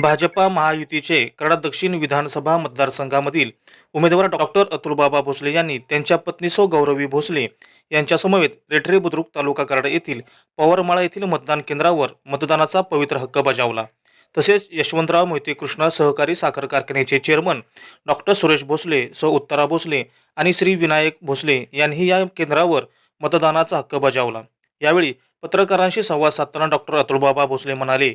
भाजपा महायुतीचे कराड दक्षिण विधानसभा मतदारसंघामधील उमेदवार डॉक्टर अतुलबाबा भोसले यांनी त्यांच्या पत्नीसो गौरवी भोसले यांच्यासमवेत रेठरे बुद्रुक तालुका कराड येथील पवारमाळा येथील मतदान केंद्रावर मतदानाचा पवित्र हक्क बजावला. तसेच यशवंतराव मोहिते कृष्णा सहकारी साखर कारखान्याचे चेअरमन डॉक्टर सुरेश भोसले सौ उत्तरा भोसले आणि श्री विनायक भोसले यांनी या केंद्रावर मतदानाचा हक्क बजावला. यावेळी पत्रकारांशी संवाद साधताना डॉक्टर अतुलबाबा भोसले म्हणाले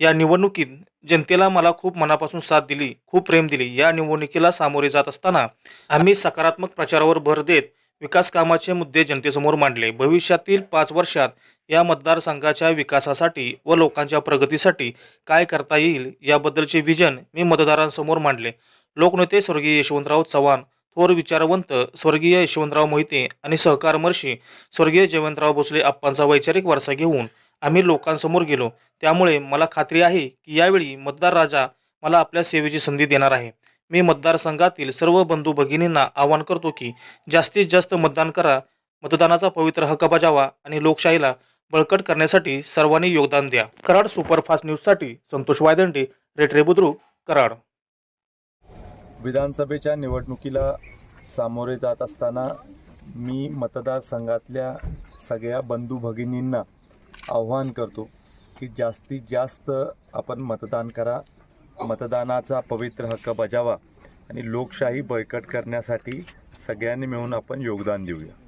या निवडणुकीत जनतेला मला खूप मनापासून साथ दिली खूप प्रेम दिली. या निवडणुकीला सामोरे जात असताना आम्ही सकारात्मक प्रचारावर भर देत विकास कामाचे मुद्दे जनतेसमोर मांडले. भविष्यातील पाच वर्षात या मतदारसंघाच्या विकासासाठी व लोकांच्या प्रगतीसाठी काय करता येईल याबद्दलचे विजन मी मतदारांसमोर मांडले. लोकनेते स्वर्गीय यशवंतराव चव्हाण थोर विचारवंत स्वर्गीय यशवंतराव मोहिते आणि सहकारमर्षी स्वर्गीय जयवंतराव भोसले आप्पांचा वैचारिक वारसा घेऊन आम्ही लोकांसमोर गेलो. त्यामुळे मला खात्री आहे की यावेळी मतदार राजा मला आपल्या सेवेची संधी देणार आहे. मी मतदारसंघातील सर्व बंधू भगिनींना आवाहन करतो की जास्तीत जास्त मतदान करा मतदानाचा पवित्र हक्क बजावा आणि लोकशाहीला बळकट करण्यासाठी सर्वांनी योगदान द्या. कराड सुपरफास्ट न्यूजसाठी संतोष वायदंडे रेटरे बुद्रुक कराड. विधानसभेच्या निवडणुकीला सामोरे जात असताना मी मतदारसंघातल्या सगळ्या बंधू भगिनींना आव्हान करतो की जास्तीत जास्त आपण मतदान करा. मतदानाचा पवित्र हक्क बजावा आणि लोकशाही बळकट करण्यासाठी सगळ्यांनी मिळून आपण योगदान देऊया.